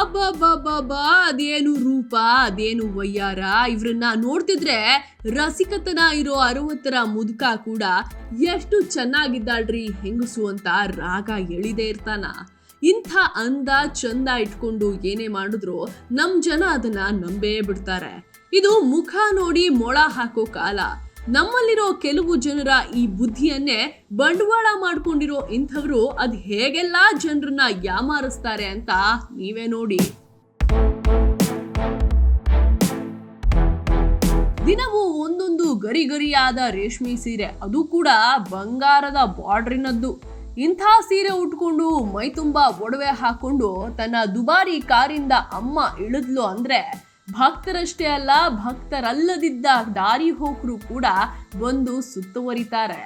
ಅಬ್ಬಬ್ಬಬ್ಬಬ್ಬ, ಅದೇನು ರೂಪ, ಅದೇನು ವಯ್ಯಾರ? ಇವ್ರನ್ನ ನೋಡ್ತಿದ್ರೆ ರಸಿಕತನ ಇರೋ ಅರವತ್ತರ ಮುದುಕ ಕೂಡ ಎಷ್ಟು ಚೆನ್ನಾಗಿದ್ದಾಳ್ರಿ, ಹೆಂಗಸು ಅಂತ ರಾಗ ಎಳಿದೇ ಇರ್ತಾನ. ಇಂಥ ಅಂದ ಚಂದ ಇಟ್ಕೊಂಡು ಏನೇ ಮಾಡಿದ್ರು ನಮ್ ಜನ ಅದನ್ನ ನಂಬೇ ಬಿಡ್ತಾರೆ. ಇದು ಮುಖ ನೋಡಿ ಮೊಳ ಹಾಕೋ ಕಾಲ. ನಮ್ಮಲ್ಲಿರೋ ಕೆಲವು ಜನರ ಈ ಬುದ್ಧಿಯನ್ನೇ ಬಂಡವಾಳ ಮಾಡ್ಕೊಂಡಿರೋ ಇಂಥವ್ರು ಅದ್ ಹೇಗೆಲ್ಲ ಜನರನ್ನ ಯಾಮಾರಿಸ್ತಾರೆ ಅಂತ ನೀವೇ ನೋಡಿ. ದಿನವೂ ಒಂದೊಂದು ಗರಿ ಗರಿಯಾದ ರೇಷ್ಮೆ ಸೀರೆ, ಅದು ಕೂಡ ಬಂಗಾರದ ಬಾರ್ಡ್ರಿನದ್ದು. ಇಂಥ ಸೀರೆ ಉಟ್ಕೊಂಡು ಮೈ ತುಂಬಾ ಒಡವೆ ಹಾಕೊಂಡು ತನ್ನ ದುಬಾರಿ ಕಾರಿಂದ ಅಮ್ಮ ಇಳಿದ್ಲು ಅಂದ್ರೆ ಭಕ್ತರಷ್ಟೇ ಅಲ್ಲ, ಭಕ್ತರಲ್ಲದಿದ್ದ ದಾರಿ ಹೋಕರು ಕೂಡ ಬಂದು ಸುತ್ತುವರಿತಾರೆ.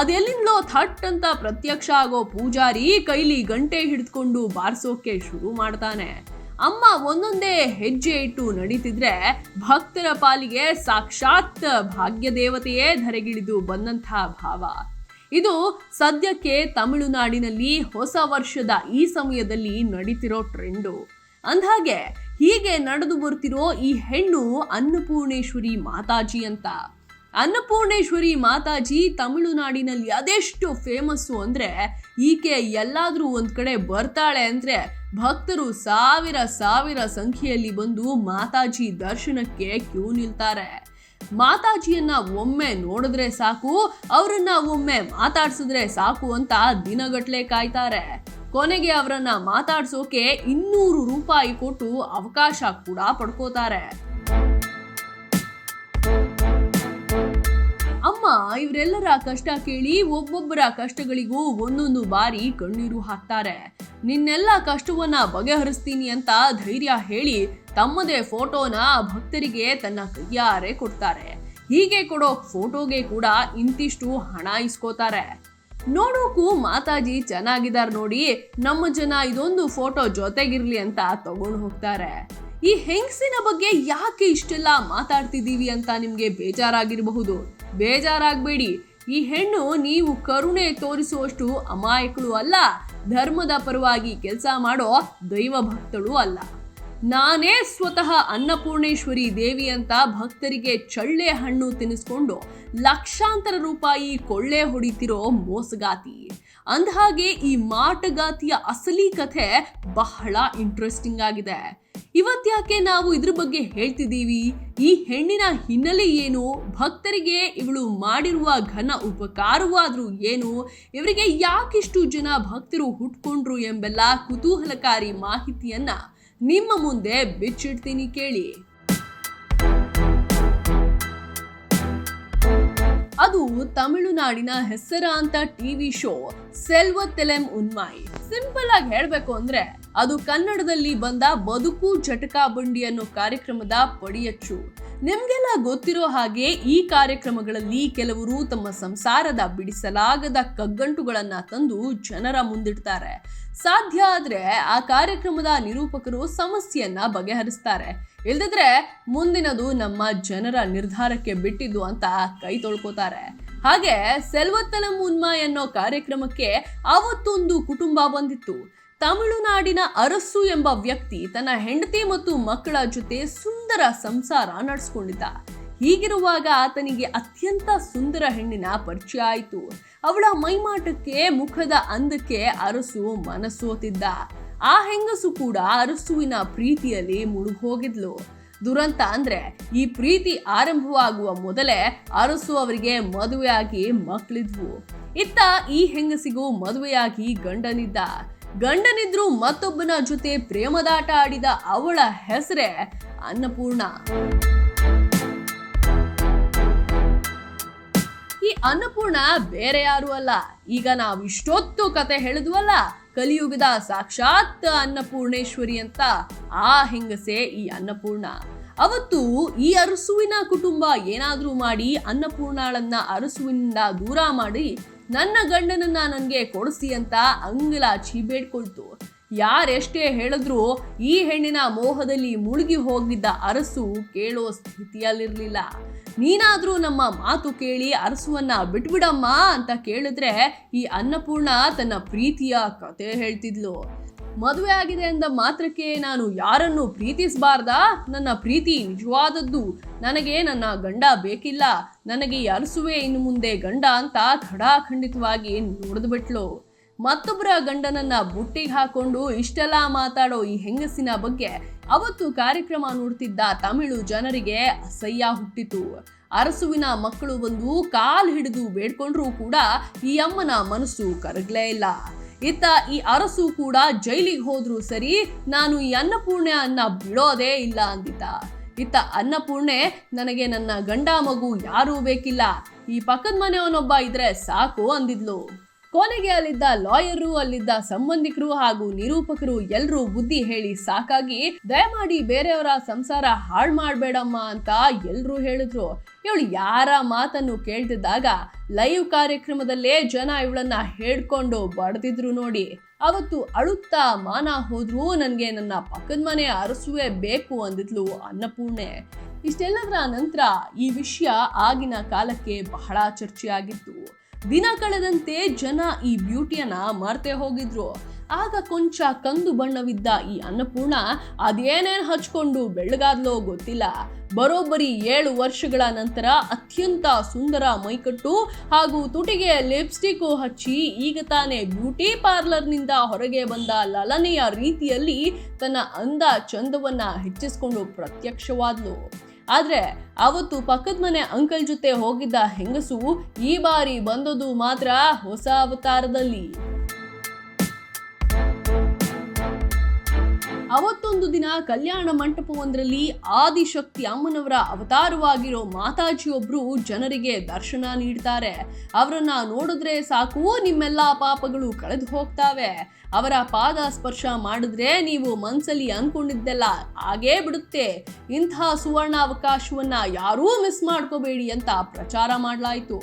ಅದೆಲ್ಲಿಂದಲೋ ಥಟ್ ಅಂತ ಪ್ರತ್ಯಕ್ಷ ಆಗೋ ಪೂಜಾರಿ ಕೈಲಿ ಗಂಟೆ ಹಿಡಿದುಕೊಂಡು ಬಾರಿಸೋಕೆ ಶುರು ಮಾಡ್ತಾನೆ. ಅಮ್ಮ ಒಂದೊಂದೇ ಹೆಜ್ಜೆ ಇಟ್ಟು ನಡೀತಿದ್ರೆ ಭಕ್ತರ ಪಾಲಿಗೆ ಸಾಕ್ಷಾತ್ ಭಾಗ್ಯ ದೇವತೆಯೇ ಧರೆಗಿಳಿದು ಬಂದಂಥ ಭಾವ. ಇದು ಸದ್ಯಕ್ಕೆ ತಮಿಳುನಾಡಿನಲ್ಲಿ ಹೊಸ ವರ್ಷದ ಈ ಸಮಯದಲ್ಲಿ ನಡೀತಿರೋ ಟ್ರೆಂಡು. ಅಂದ್ಹಾಗೆ ಹೀಗೆ ನಡೆದು ಬರ್ತಿರೋ ಈ ಹೆಣ್ಣು ಅನ್ನಪೂರ್ಣೇಶ್ವರಿ ಮಾತಾಜಿ ಅಂತ. ಅನ್ನಪೂರ್ಣೇಶ್ವರಿ ಮಾತಾಜಿ ತಮಿಳುನಾಡಿನಲ್ಲಿ ಅದೆಷ್ಟು ಫೇಮಸ್ಸು ಅಂದರೆ ಈಕೆ ಎಲ್ಲಾದರೂ ಒಂದು ಕಡೆ ಬರ್ತಾಳೆ ಅಂದರೆ ಭಕ್ತರು ಸಾವಿರ ಸಾವಿರ ಸಂಖ್ಯೆಯಲ್ಲಿ ಬಂದು ಮಾತಾಜಿ ದರ್ಶನಕ್ಕೆ ಕ್ಯೂ ನಿಲ್ತಾರೆ. ಮಾತಾಜಿಯನ್ನ ಒಮ್ಮೆ ನೋಡಿದ್ರೆ ಸಾಕು, ಅವರನ್ನ ಒಮ್ಮೆ ಮಾತಾಡ್ಸಿದ್ರೆ ಸಾಕು ಅಂತ ದಿನಗಟ್ಲೆ ಕಾಯ್ತಾರೆ. ಕೊನೆಗೆ ಅವರನ್ನ ಮಾತಾಡ್ಸೋಕೆ ಇನ್ನೂರು ರೂಪಾಯಿ ಕೊಟ್ಟು ಅವಕಾಶ ಕೂಡ ಪಡ್ಕೋತಾರೆ. ಅಮ್ಮ, ಇವರೆಲ್ಲರ ಕಷ್ಟ ಕೇಳಿ ಒಬ್ಬೊಬ್ಬರ ಕಷ್ಟಗಳಿಗೂ ಒಂದೊಂದು ಬಾರಿ ಕಣ್ಣೀರು ಹಾಕ್ತಾರೆ. ನಿನ್ನೆಲ್ಲ ಕಷ್ಟವನ್ನ ಬಗೆಹರಿಸ್ತೀನಿ ಅಂತ ಧೈರ್ಯ ಹೇಳಿ ತಮ್ಮದೇ ಫೋಟೋನ ಭಕ್ತರಿಗೆ ತನ್ನ ಕೈಯಾರೆ ಕೊಡ್ತಾರೆ. ಹೀಗೆ ಕೊಡೋ ಫೋಟೋಗೆ ಕೂಡ ಇಂತಿಷ್ಟು ಹಣ ಇಸ್ಕೋತಾರೆ. ನೋಡೋಕು ಮಾತಾಜಿ ಚೆನ್ನಾಗಿದಾರ್ ನೋಡಿ, ನಮ್ಮ ಜನ ಇದೊಂದು ಫೋಟೋ ಜೊತೆಗಿರ್ಲಿ ಅಂತ ತಗೊಂಡು ಹೋಗ್ತಾರೆ. ಈ ಹೆಂಗಸಿನ ಬಗ್ಗೆ ಯಾಕೆ ಇಷ್ಟೆಲ್ಲ ಮಾತಾಡ್ತಿದ್ದೀವಿ ಅಂತ ನಿಮ್ಗೆ ಬೇಜಾರಾಗಿರಬಹುದು. ಬೇಜಾರಾಗ್ಬೇಡಿ. ಈ ಹೆಣ್ಣು ನೀವು ಕರುಣೆ ತೋರಿಸುವಷ್ಟು ಅಮಾಯಕಳು ಅಲ್ಲ, ಧರ್ಮದ ಪರವಾಗಿ ಕೆಲಸ ಮಾಡೋ ದೈವ ಭಕ್ತಳು ಅಲ್ಲ. ನಾನೇ ಸ್ವತಃ ಅನ್ನಪೂರ್ಣೇಶ್ವರಿ ದೇವಿ ಅಂತ ಭಕ್ತರಿಗೆ ಚಳ್ಳೆ ಹಣ್ಣು ತಿನ್ನಿಸ್ಕೊಂಡು ಲಕ್ಷಾಂತರ ರೂಪಾಯಿ ಕೊಳ್ಳೆ ಹೊಡಿತಿರೋ ಮೋಸಗಾತಿ. ಅಂದಹಾಗೆ ಈ ಮಾಟಗಾತಿಯ ಅಸಲಿ ಕಥೆ ಬಹಳ ಇಂಟ್ರೆಸ್ಟಿಂಗ್ ಆಗಿದೆ. ಇವತ್ತ್ಯಾಕೆ ನಾವು ಇದ್ರ ಬಗ್ಗೆ ಹೇಳ್ತಿದ್ದೀವಿ? ಈ ಹೆಣ್ಣಿನ ಹಿನ್ನೆಲೆ ಏನು? ಭಕ್ತರಿಗೆ ಇವಳು ಮಾಡಿರುವ ಘನ ಉಪಕಾರವಾದರೂ ಏನು? ಇವರಿಗೆ ಯಾಕಿಷ್ಟು ಜನ ಭಕ್ತರು ಹುಟ್ಕೊಂಡ್ರು ಎಂಬೆಲ್ಲ ಕುತೂಹಲಕಾರಿ ಮಾಹಿತಿಯನ್ನ ನಿಮ್ಮ ಮುಂದೆ ಬಿಚ್ಚಿಡ್ತೀನಿ ಕೇಳಿ. ಅದು ತಮಿಳುನಾಡಿನ ಹೆಸರಾಂತ ಟಿವಿ ಶೋ ಸೆಲ್ವ ತೆಲೆಂ ಉನ್ಮಾಯಿ. ಸಿಂಪಲ್ ಆಗಿ ಹೇಳ್ಬೇಕು ಅಂದ್ರೆ, ಅದು ಕನ್ನಡದಲ್ಲಿ ಬಂದ ಬದುಕು ಜಟಕಾ ಬಂಡಿ ಅನ್ನೋ ಕಾರ್ಯಕ್ರಮದ ಪಡಿಯಚ್ಚು. ನಿಮ್ಗೆಲ್ಲ ಗೊತ್ತಿರೋ ಹಾಗೆ ಈ ಕಾರ್ಯಕ್ರಮಗಳಲ್ಲಿ ಕೆಲವರು ತಮ್ಮ ಸಂಸಾರದ ಬಿಡಿಸಲಾಗದ ಕಗ್ಗಂಟುಗಳನ್ನ ತಂದು ಜನರ ಮುಂದಿಡ್ತಾರೆ. ಸಾಧ್ಯ ಆದ್ರೆ ಆ ಕಾರ್ಯಕ್ರಮದ ನಿರೂಪಕರು ಸಮಸ್ಯೆಯನ್ನ ಬಗೆಹರಿಸ್ತಾರೆ. ಇಲ್ದಿದ್ರೆ ಮುಂದಿನದು ನಮ್ಮ ಜನರ ನಿರ್ಧಾರಕ್ಕೆ ಬಿಟ್ಟಿದ್ದು ಅಂತ ಕೈ ತೊಳ್ಕೋತಾರೆ. ಹಾಗೆ ಸೆಲ್ವತ್ತನ ಮುನ್ಮಾ ಎನ್ನೋ ಕಾರ್ಯಕ್ರಮಕ್ಕೆ ಅವತ್ತೊಂದು ಕುಟುಂಬ ಬಂದಿತ್ತು. ತಮಿಳುನಾಡಿನ ಅರಸು ಎಂಬ ವ್ಯಕ್ತಿ ತನ್ನ ಹೆಂಡತಿ ಮತ್ತು ಮಕ್ಕಳ ಜೊತೆ ಸುಂದರ ಸಂಸಾರ ನಡೆಸ್ಕೊಂಡಿದ್ದ. ಹೀಗಿರುವಾಗ ಆತನಿಗೆ ಅತ್ಯಂತ ಸುಂದರ ಹೆಣ್ಣಿನ ಪರಿಚಯ ಆಯಿತು. ಅವಳ ಮೈಮಾಟಕ್ಕೆ, ಮುಖದ ಅಂದಕ್ಕೆ ಅರಸು ಮನಸ್ಸೋತಿದ್ದ ಆ ಹೆಂಗಸು ಕೂಡ ಅರಸುವಿನ ಪ್ರೀತಿಯಲ್ಲಿ ಮುಳುಗೋಗಿದ್ಲು. ದುರಂತ ಅಂದ್ರೆ ಈ ಪ್ರೀತಿ ಆರಂಭವಾಗುವ ಮೊದಲೇ ಅರಸು ಅವರಿಗೆ ಮದುವೆಯಾಗಿ ಮಕ್ಕಳಿದ್ವು. ಇತ್ತ ಈ ಹೆಂಗಸಿಗೂ ಮದುವೆಯಾಗಿ ಗಂಡನಿದ್ದ. ಗಂಡನಿದ್ರು ಮತ್ತೊಬ್ಬನ ಜೊತೆ ಪ್ರೇಮದಾಟ ಆಡಿದ ಅವಳ ಹೆಸರೇ ಅನ್ನಪೂರ್ಣ. ಈ ಅನ್ನಪೂರ್ಣ ಬೇರೆ ಯಾರು ಅಲ್ಲ. ಈಗ ನಾವು ಇಷ್ಟೊತ್ತು ಕತೆ ಹೇಳಿದ್ವಲ್ಲ, ಕಲಿಯುಗದ ಸಾಕ್ಷಾತ್ ಅನ್ನಪೂರ್ಣೇಶ್ವರಿ ಅಂತ ಆ ಹೆಂಗಸೆ ಈ ಅನ್ನಪೂರ್ಣ. ಅವತ್ತು ಈ ಅರಸುವಿನ ಕುಟುಂಬ ಏನಾದ್ರೂ ಮಾಡಿ ಅನ್ನಪೂರ್ಣಾಳನ್ನ ಅರಸುವಿನಿಂದ ದೂರ ಮಾಡಿ ನನ್ನ ಗಂಡನನ್ನ ನನಗೆ ಕೊಡಿಸಿ ಅಂತ ಅಂಗಲಾಚಿ ಬೇಡ್ಕೊಳ್ತು. ಯಾರೆಷ್ಟೇ ಹೇಳಿದ್ರೂ ಈ ಹೆಣ್ಣಿನ ಮೋಹದಲ್ಲಿ ಮುಳುಗಿ ಹೋಗಿದ್ದ ಅರಸು ಕೇಳೋ ಸ್ಥಿತಿಯಲ್ಲಿರಲಿಲ್ಲ. ನೀನಾದರೂ ನಮ್ಮ ಮಾತು ಕೇಳಿ ಅರಸುವನ್ನ ಬಿಟ್ಬಿಡಮ್ಮ ಅಂತ ಕೇಳಿದ್ರೆ ಈ ಅನ್ನಪೂರ್ಣ ತನ್ನ ಪ್ರೀತಿಯ ಕತೆ ಹೇಳ್ತಿದ್ಲು. ಮದುವೆ ಆಗಿದೆ ಎಂದ ಮಾತ್ರಕ್ಕೆ ನಾನು ಯಾರನ್ನು ಪ್ರೀತಿಸಬಾರ್ದಾ? ನನ್ನ ಪ್ರೀತಿ ನಿಜವಾದದ್ದು. ನನಗೆ ನನ್ನ ಗಂಡ ಬೇಕಿಲ್ಲ. ನನಗೆ ಅರಸುವೆ ಇನ್ನು ಮುಂದೆ ಗಂಡ ಅಂತ ಖಡಾಖಂಡಿತವಾಗಿ ನೋಡಿದ್ಬಿಟ್ಲು ಮತ್ತೊಬ್ಬರ ಗಂಡನನ್ನ ಬುಟ್ಟಿಗೆ ಹಾಕೊಂಡು ಇಷ್ಟೆಲ್ಲ ಮಾತಾಡೋ ಈ ಹೆಂಗಸಿನ ಬಗ್ಗೆ ಅವತ್ತು ಕಾರ್ಯಕ್ರಮ ನೋಡ್ತಿದ್ದ ತಮಿಳು ಜನರಿಗೆ ಅಸಹ್ಯ ಹುಟ್ಟಿತು. ಅರಸುವಿನ ಮಕ್ಕಳು ಬಂದು ಕಾಲು ಹಿಡಿದು ಬೇಡ್ಕೊಂಡ್ರೂ ಕೂಡ ಈ ಅಮ್ಮನ ಮನಸ್ಸು ಕರಗ್ಲೇ ಇಲ್ಲ. ಇತ್ತ ಈ ಅರಸು ಕೂಡ ಜೈಲಿಗೆ ಹೋದ್ರು ಸರಿ ನಾನು ಈ ಅನ್ನಪೂರ್ಣೆ ಅನ್ನ ಬಿಡೋದೇ ಇಲ್ಲ ಅಂದಿದ್ದ. ಇತ್ತ ಅನ್ನಪೂರ್ಣೆ ನನಗೆ ನನ್ನ ಗಂಡ ಮಗು ಯಾರೂ ಬೇಕಿಲ್ಲ. ಈ ಪಕ್ಕದ ಮನೆಯವನೊಬ್ಬ ಇದ್ರೆ ಸಾಕು ಅಂದಿದ್ಲು. ಕೊನೆಗೆ ಅಲ್ಲಿದ್ದ ಲಾಯರು, ಅಲ್ಲಿದ್ದ ಸಂಬಂಧಿಕರು ಹಾಗೂ ನಿರೂಪಕರು ಎಲ್ರೂ ಬುದ್ಧಿ ಹೇಳಿ ಸಾಕಾಗಿ, ದಯಮಾಡಿ ಬೇರೆಯವರ ಸಂಸಾರ ಹಾಳು ಮಾಡಬೇಡಮ್ಮ ಅಂತ ಎಲ್ಲರೂ ಹೇಳಿದ್ರು. ಇವಳು ಯಾರ ಮಾತನ್ನು ಕೇಳ್ತಿದ್ದಾಗ ಲೈವ್ ಕಾರ್ಯಕ್ರಮದಲ್ಲೇ ಜನ ಇವಳನ್ನ ಹೇಳ್ಕೊಂಡು ಬಡ್ದಿದ್ರು ನೋಡಿ. ಅವತ್ತು ಅಳುತ್ತಾ ಮಾನ ಹೋದ್ರೂ ನನಗೆ ನನ್ನ ಪಕ್ಕದ ಮನೆ ಅರಸುವೆ ಬೇಕು ಅಂದಿದ್ಲು ಅನ್ನಪೂರ್ಣೆ. ಇಷ್ಟೆಲ್ಲದರ ನಂತರ ಈ ವಿಷಯ ಆಗಿನ ಕಾಲಕ್ಕೆ ಬಹಳ ಚರ್ಚೆಯಾಗಿತ್ತು. ದಿನ ಕಳೆದಂತೆ ಜನ ಈ ಬ್ಯೂಟಿಯನ್ನ ಮರ್ತೆ ಹೋಗಿದ್ರು. ಆಗ ಕೊಂಚ ಕಂದು ಬಣ್ಣವಿದ್ದ ಈ ಅನ್ನಪೂರ್ಣ ಅದೇನೇನ್ ಹಚ್ಕೊಂಡು ಬೆಳ್ಳಗಾದ್ಲೋ ಗೊತ್ತಿಲ್ಲ. ಬರೋಬ್ಬರಿ ಏಳು ವರ್ಷಗಳ ನಂತರ ಅತ್ಯಂತ ಸುಂದರ ಮೈಕಟ್ಟು ಹಾಗೂ ತುಟಿಗೆ ಲಿಪ್ಸ್ಟಿಕ್ ಹಚ್ಚಿ ಈಗ ತಾನೇ ಬ್ಯೂಟಿ ಪಾರ್ಲರ್ನಿಂದ ಹೊರಗೆ ಬಂದ ಲಲನೆಯ ರೀತಿಯಲ್ಲಿ ತನ್ನ ಅಂದ ಚಂದವನ್ನ ಹೆಚ್ಚಿಸ್ಕೊಂಡು ಪ್ರತ್ಯಕ್ಷವಾದ್ಲು. ಆದ್ರೆ ಅವತ್ತು ಪಕ್ಕದ ಮನೆ ಅಂಕಲ್ ಜೊತೆ ಹೋಗಿದ್ದ ಹೆಂಗಸು ಈ ಬಾರಿ ಬಂದದು ಮಾತ್ರ ಹೊಸ ಅವತಾರದಲ್ಲಿ. ಅವತ್ತೊಂದು ದಿನ ಕಲ್ಯಾಣ ಮಂಟಪವೊಂದರಲ್ಲಿ ಆದಿಶಕ್ತಿ ಅಮ್ಮನವರ ಅವತಾರವಾಗಿರೋ ಮಾತಾಜಿಯೊಬ್ರು ಜನರಿಗೆ ದರ್ಶನ ನೀಡ್ತಾರೆ. ಅವರನ್ನ ನೋಡಿದ್ರೆ ಸಾಕು, ನಿಮ್ಮೆಲ್ಲಾ ಪಾಪಗಳು ಕಳೆದು ಹೋಗ್ತಾವೆ. ಅವರ ಪಾದ ಸ್ಪರ್ಶ ಮಾಡಿದ್ರೆ ನೀವು ಮನ್ಸಲ್ಲಿ ಅನ್ಕೊಂಡಿದ್ದೆಲ್ಲ ಹಾಗೇ ಬಿಡುತ್ತೆ. ಇಂತಹ ಸುವರ್ಣ ಅವಕಾಶವನ್ನ ಯಾರೂ ಮಿಸ್ ಮಾಡ್ಕೋಬೇಡಿ ಅಂತ ಪ್ರಚಾರ ಮಾಡಲಾಯಿತು.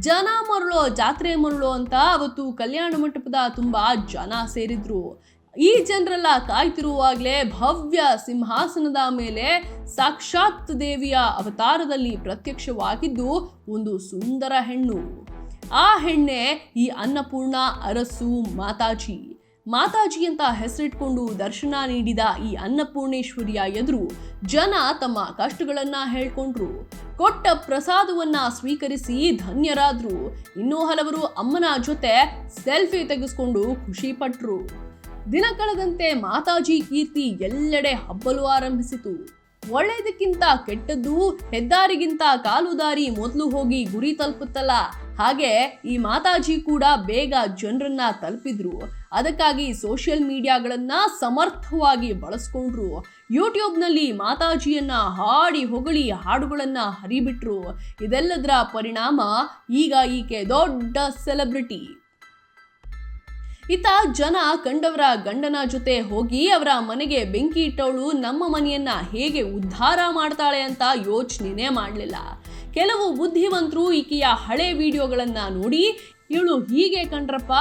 ಜನ ಮರಳೋ, ಜಾತ್ರೆ ಮರಳೋ ಅಂತ ಅವತ್ತು ಕಲ್ಯಾಣ ಮಂಟಪದ ತುಂಬಾ ಜನ ಸೇರಿದ್ರು. ಈ ಜನರೆಲ್ಲ ಕಾಯ್ತಿರುವಾಗಲೇ ಭವ್ಯ ಸಿಂಹಾಸನದ ಮೇಲೆ ಸಾಕ್ಷಾತ್ ದೇವಿಯ ಅವತಾರದಲ್ಲಿ ಪ್ರತ್ಯಕ್ಷವಾಗಿದ್ದು ಒಂದು ಸುಂದರ ಹೆಣ್ಣು. ಆ ಹೆಣ್ಣೆ ಈ ಅನ್ನಪೂರ್ಣ ಅರಸು ಮಾತಾಜಿ. ಮಾತಾಜಿ ಅಂತ ಹೆಸರಿಟ್ಕೊಂಡು ದರ್ಶನ ನೀಡಿದ ಈ ಅನ್ನಪೂರ್ಣೇಶ್ವರಿಯ ಎದುರು ಜನ ತಮ್ಮ ಕಷ್ಟಗಳನ್ನ ಹೇಳ್ಕೊಂಡ್ರು. ಕೊಟ್ಟ ಪ್ರಸಾದವನ್ನ ಸ್ವೀಕರಿಸಿ ಧನ್ಯರಾದ್ರು. ಇನ್ನೂ ಹಲವರು ಅಮ್ಮನ ಜೊತೆ ಸೆಲ್ಫಿ ತೆಗೆಸ್ಕೊಂಡು ಖುಷಿ ಪಟ್ರು. ದಿನ ಕಳೆದಂತೆ ಮಾತಾಜಿ ಕೀರ್ತಿ ಎಲ್ಲೆಡೆ ಹಬ್ಬಲು ಆರಂಭಿಸಿತು. ಒಳ್ಳೆಯದಕ್ಕಿಂತ ಕೆಟ್ಟದ್ದು ಹೆದ್ದಾರಿಗಿಂತ ಕಾಲು ದಾರಿ ಮೊದಲು ಹೋಗಿ ಗುರಿ ತಲುಪುತ್ತಲ್ಲ. ಹಾಗೆ ಈ ಮಾತಾಜಿ ಕೂಡ ಬೇಗ ಜನರನ್ನ ತಲುಪಿದ್ರು. ಅದಕ್ಕಾಗಿ ಸೋಷಿಯಲ್ ಮೀಡಿಯಾಗಳನ್ನ ಸಮರ್ಥವಾಗಿ ಬಳಸ್ಕೊಂಡ್ರು. ಯೂಟ್ಯೂಬ್ನಲ್ಲಿ ಮಾತಾಜಿಯನ್ನ ಹಾಡಿ ಹೊಗಳಿ ಹಾಡುಗಳನ್ನ ಹರಿಬಿಟ್ರು. ಇದೆಲ್ಲದರ ಪರಿಣಾಮ ಈಗ ಈಕೆ ದೊಡ್ಡ ಸೆಲೆಬ್ರಿಟಿ. ಇತ್ತ ಜನ ಕಂಡವರ ಗಂಡನ ಜೊತೆ ಹೋಗಿ ಅವರ ಮನೆಗೆ ಬೆಂಕಿ ಇಟ್ಟವಳು ನಮ್ಮ ಮನೆಯನ್ನ ಹೇಗೆ ಉದ್ಧಾರ ಮಾಡ್ತಾಳೆ ಅಂತ ಯೋಚನೆನೇ ಮಾಡಲಿಲ್ಲ. ಕೆಲವು ಬುದ್ಧಿವಂತರು ಈಕೆಯ ಹಳೆ ವಿಡಿಯೋಗಳನ್ನ ನೋಡಿ, ಇವಳು ಹೀಗೆ ಕಂಡ್ರಪ್ಪ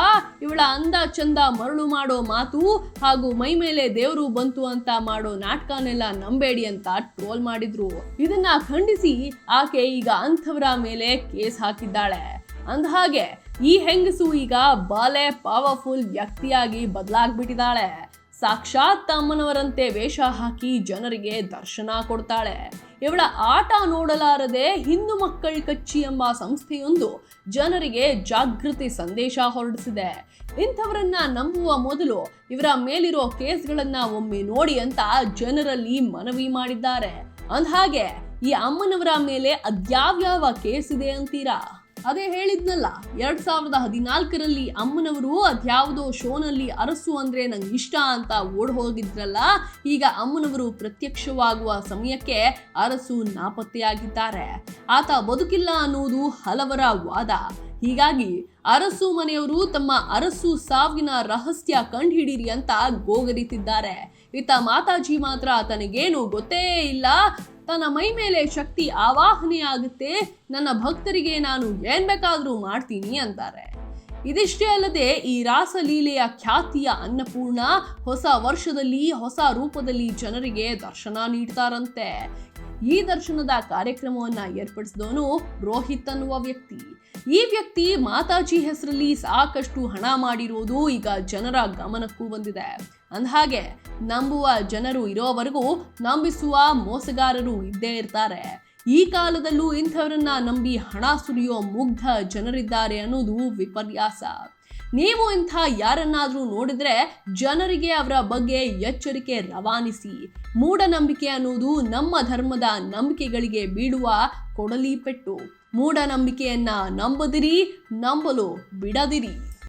ಇವಳ ಅಂದ ಚಂದ ಮರಳು ಮಾಡೋ ಮಾತು ಹಾಗೂ ಮೈ ಮೇಲೆ ದೇವರು ಬಂತು ಅಂತ ಮಾಡೋ ನಾಟಕನೆಲ್ಲ ನಂಬೇಡಿ ಅಂತ ಟ್ರೋಲ್ ಮಾಡಿದ್ರು. ಇದನ್ನ ಖಂಡಿಸಿ ಆಕೆ ಈಗ ಅಂಥವರ ಮೇಲೆ ಕೇಸ್ ಹಾಕಿದ್ದಾಳೆ. ಅಂದಹಾಗೆ ಈ ಹೆಂಗಸು ಈಗ ಬಾಲೆ ಪವರ್ಫುಲ್ ವ್ಯಕ್ತಿಯಾಗಿ ಬದಲಾಗ್ಬಿಟ್ಟಿದ್ದಾಳೆ ಸಾಕ್ಷಾತ್ ಅಮ್ಮನವರಂತೆ ವೇಷ ಹಾಕಿ ಜನರಿಗೆ ದರ್ಶನ ಕೊಡ್ತಾಳೆ. ಇವಳ ಆಟ ನೋಡಲಾರದೆ ಹಿಂದೂ ಮಕ್ಕಳ ಕಚ್ಚಿ ಎಂಬ ಸಂಸ್ಥೆಯೊಂದು ಜನರಿಗೆ ಜಾಗೃತಿ ಸಂದೇಶ ಹೊರಡಿಸಿದೆ. ಇಂಥವರನ್ನ ನಂಬುವ ಮೊದಲು ಇವರ ಮೇಲಿರೋ ಕೇಸ್ಗಳನ್ನ ಒಮ್ಮೆ ನೋಡಿ ಅಂತ ಜನರಲ್ಲಿ ಮನವಿ ಮಾಡಿದ್ದಾರೆ. ಅಂದಹಾಗೆ, ಈ ಅಮ್ಮನವರ ಮೇಲೆ ಅದ್ಯಾವ್ಯಾವ ಕೇಸ್ ಇದೆ ಅಂತೀರಾ? ಅದೇ ಹೇಳಿದ್ನಲ್ಲ, ಎರಡ್ ಸಾವಿರದ ಹದಿನಾಲ್ಕರಲ್ಲಿ ಅಮ್ಮನವರು ಅದ್ಯಾವುದೋ ಶೋನಲ್ಲಿ ಅರಸು ಅಂದ್ರೆ ನಂಗೆ ಇಷ್ಟ ಅಂತ ಓಡ್ ಹೋಗಿದ್ರಲ್ಲ, ಈಗ ಅಮ್ಮನವರು ಪ್ರತ್ಯಕ್ಷವಾಗುವ ಸಮಯಕ್ಕೆ ಅರಸು ನಾಪತ್ತೆಯಾಗಿದ್ದಾರೆ. ಆತ ಬದುಕಿಲ್ಲ ಅನ್ನುವುದು ಹಲವರ ವಾದ. ಹೀಗಾಗಿ ಅರಸು ಮನೆಯವರು ತಮ್ಮ ಅರಸು ಸಾವಿನ ರಹಸ್ಯ ಕಂಡುಹಿಡಿರಿ ಅಂತ ಗೋಗರಿತಿದ್ದಾರೆ. ಇತ್ತ ಮಾತಾಜಿ ಮಾತ್ರ ತನಗೇನು ಗೊತ್ತೇ ಇಲ್ಲ ತನ್ನ ಮೈ ಮೇಲೆ ಶಕ್ತಿ ಆವಾಹನೆ ಆಗುತ್ತೆ ನನ್ನ ಭಕ್ತರಿಗೆ ನಾನು ಏನ್ ಬೇಕಾದರೂ ಮಾಡ್ತೀನಿ ಅಂತಾರೆ. ಇದಿಷ್ಟೇ ಅಲ್ಲದೆ ಈ ರಾಸಲೀಲೆಯ ಖ್ಯಾತಿಯ ಅನ್ನಪೂರ್ಣ ಹೊಸ ವರ್ಷದಲ್ಲಿ ಹೊಸ ರೂಪದಲ್ಲಿ ಜನರಿಗೆ ದರ್ಶನ ನೀಡ್ತಾರಂತೆ. ಈ ದರ್ಶನದ ಕಾರ್ಯಕ್ರಮವನ್ನ ಏರ್ಪಡಿಸಿದವನು ರೋಹಿತ್ ಅನ್ನುವ ವ್ಯಕ್ತಿ. ಈ ವ್ಯಕ್ತಿ ಮಾತಾಜಿ ಹೆಸರಲ್ಲಿ ಸಾಕಷ್ಟು ಹಣ ಮಾಡಿರೋದು ಈಗ ಜನರ ಗಮನಕ್ಕೂ ಬಂದಿದೆ. ಅಂದಹಾಗೆ, ನಂಬುವ ಜನರು ಇರೋವರೆಗೂ ನಂಬಿಸುವ ಮೋಸಗಾರರು ಇದ್ದೇ ಇರ್ತಾರೆ. ಈ ಕಾಲದಲ್ಲೂ ಇಂಥವರನ್ನ ನಂಬಿ ಹಣ ಸುರಿಯೋ ಮುಗ್ಧ ಜನರಿದ್ದಾರೆ ಅನ್ನೋದು ವಿಪರ್ಯಾಸ. ನೀವು ಇಂಥ ಯಾರನ್ನಾದರೂ ನೋಡಿದ್ರೆ ಜನರಿಗೆ ಅವರ ಬಗ್ಗೆ ಎಚ್ಚರಿಕೆ ರವಾನಿಸಿ. ಮೂಢನಂಬಿಕೆ ಅನ್ನೋದು ನಮ್ಮ ಧರ್ಮದ ನಂಬಿಕೆಗಳಿಗೆ ಬೀಳುವ ಕೊಡಲಿ ಪೆಟ್ಟು ಮೂಢನಂಬಿಕೆಯನ್ನ ನಂಬದಿರಿ, ನಂಬಲು ಬಿಡದಿರಿ.